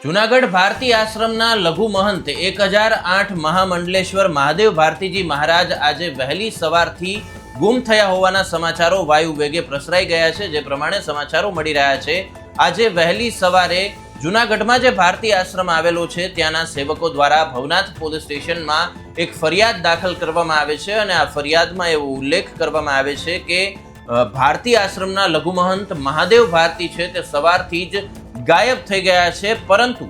જુનાગઢ ભારતી આશ્રમના લઘુ મહંત એક હજાર આઠ મહામંડલેશ્વર મહાદેવ ભારતીજી મહારાજ આજે વહેલી સવારથી ગુમ થયા હોવાના સમાચારો વાયુ વેગે પ્રસરાઈ ગયા છે, જે પ્રમાણે સમાચારો મળી રહ્યા છે. આજે વહેલી સવારે જુનાગઢમાં જે ભારતી આશ્રમ આવેલો છે, ત્યાંના સેવકો દ્વારા ભવનાથ પોલીસ સ્ટેશનમાં એક ફરિયાદ દાખલ કરવામાં આવે છે અને આ ફરિયાદમાં એવો ઉલ્લેખ કરવામાં આવે છે કે ભારતી આશ્રમના લઘુમહંત મહાદેવ ભારતી છે, તે સવારથી જ ગાયબ થઈ ગયા છે, પરંતુ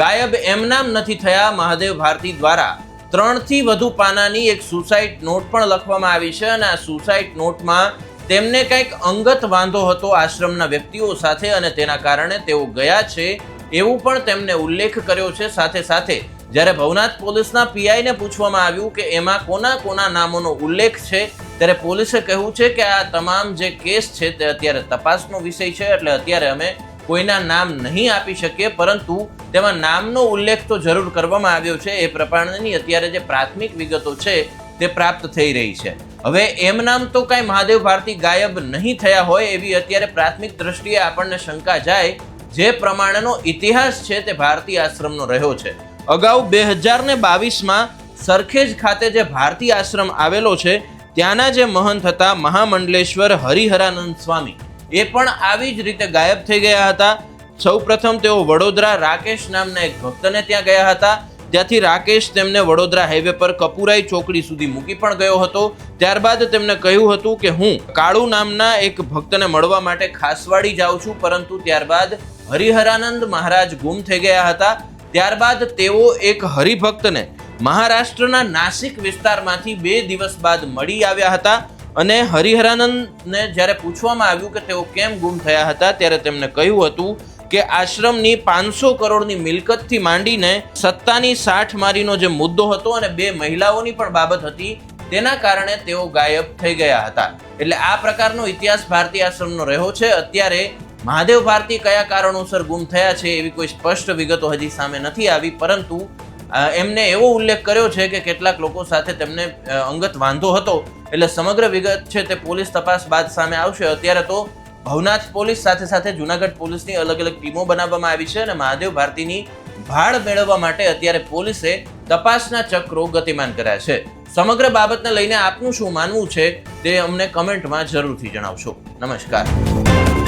ગાયબ એમનામ નથી થયા મહાદેવ ભારતી દ્વારા. ત્રણથી વધુ પાનાની એક સુસાઇડ નોટ પણ લખવામાં આવી છે અને આ સુસાઇડ નોટમાં તેમને કંઈક અંગત વાંધો હતો આશ્રમના વ્યક્તિઓ સાથે અને તેના કારણે તેઓ ગયા છે એવું પણ તેમને ઉલ્લેખ કર્યો છે. સાથે સાથે જ્યારે ભવનાથ પોલીસના પીઆઈને પૂછવામાં આવ્યું કે એમાં કોના કોના નામોનો ઉલ્લેખ છે, ત્યારે પોલીસે કહ્યું છે કે આ તમામ જે કેસ છે તે અત્યારે તપાસનો વિષય છે, એટલે અત્યારે અમે કોઈના નામ નહીં આપી શકીએ પરંતુ તેમાં નામનો ઉલ્લેખ તો જરૂર કરવામાં આવ્યો છે. એ પ્રમાણેની અત્યારે જે પ્રાથમિક વિગતો છે તે પ્રાપ્ત થઈ રહી છે. હવે એમ નામ તો કાંઈ મહાદેવ ભારતી ગાયબ નહીં થયા હોય એવી અત્યારે પ્રાથમિક દ્રષ્ટિએ આપણને શંકા જાય. જે પ્રમાણેનો ઇતિહાસ છે તે ભારતી આશ્રમનો રહ્યો છે. અગાઉ બે હજાર ને બાવીસમાં સરખેજ ખાતે જે ભારતી આશ્રમ આવેલો છે, ત્યાંના જે મહંત હતા મહામંડલેશ્વર હરિહરાનંદ સ્વામી. એ પણ આવી જ રીતે ગાયબ થઈ ગયા હતા. સૌપ્રથમ તેઓ વડોદરા રાકેશ નામના એક ભક્તને ત્યાં ગયા હતા. ત્યાંથી રાકેશ તેમને વડોદરા હાઈવે પર કપુરાઈ ચોકડી સુધી મૂકી પણ ગયો હતો. ત્યારબાદ તેમને કહ્યું હતું કે, હું કાળુ નામના એક ભક્તને મળવા માટે ખાસવાડી જાઉં છું, પરંતુ ત્યારબાદ હરિહરાનંદ મહારાજ ગુમ થઈ ગયા હતા. ત્યારબાદ તેઓ એક હરિભક્તને મહારાષ્ટ્રના નાસિક વિસ્તારમાંથી બે દિવસ બાદ મળી આવ્યા હતા. અને હરિહરાનંદને જ્યારે પૂછવામાં આવ્યું કે તેઓ કેમ ગુમ થયા હતા, ત્યારે તેમને કહ્યું હતું કે આશ્રમની પાંચસો કરોડની મિલકતથી માંડીને સત્તાની સાઠ મારીનો જે મુદ્દો હતો અને બે મહિલાઓની પણ બાબત હતી, તેના કારણે તેઓ ગાયબ થઈ ગયા હતા. એટલે આ પ્રકારનો ઇતિહાસ ભારતીય આશ્રમનો રહ્યો છે. અત્યારે મહાદેવ ભારતી કયા કારણોસર ગુમ થયા છે એવી કોઈ સ્પષ્ટ વિગતો હજી સામે નથી આવી, પરંતુ એમને એવો ઉલ્લેખ કર્યો છે કે કેટલાક લોકો સાથે તેમને અંગત વાંધો હતો. એટલે સમગ્ર વિગત છે તે પોલીસ તપાસ બાદ સામે આવશે. અત્યારે તો ભવનાથ પોલીસ સાથે સાથે જુનાગઢ પોલીસની અલગ અલગ ટીમો બનાવવામાં આવી છે અને મહાદેવ ભારતીની ભાળ મેળવવા માટે અત્યારે પોલીસે તપાસના ચક્રો ગતિમાન કર્યા છે. સમગ્ર બાબતને લઈને આપનું શું માનવું છે તે અમને કમેન્ટમાં જરૂરથી જણાવશો. નમસ્કાર.